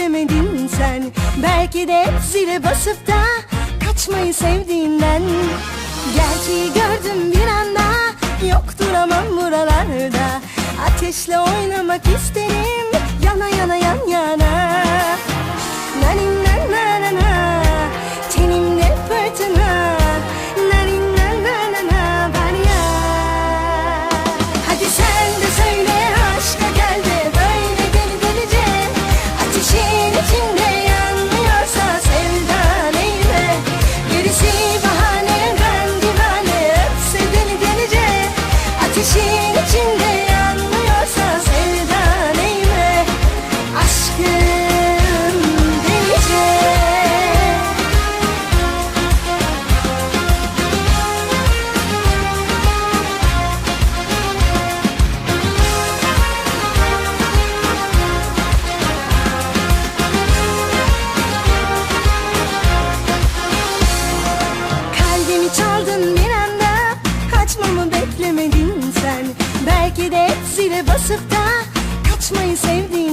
beklemedin sen. Belki de zile basıp da kaçmayı sevdiğinden. Gerçeği gördüm bir anda yok duramam buralarda. Ateşle oynamak isterim basıp da kaçmayı sevdiğim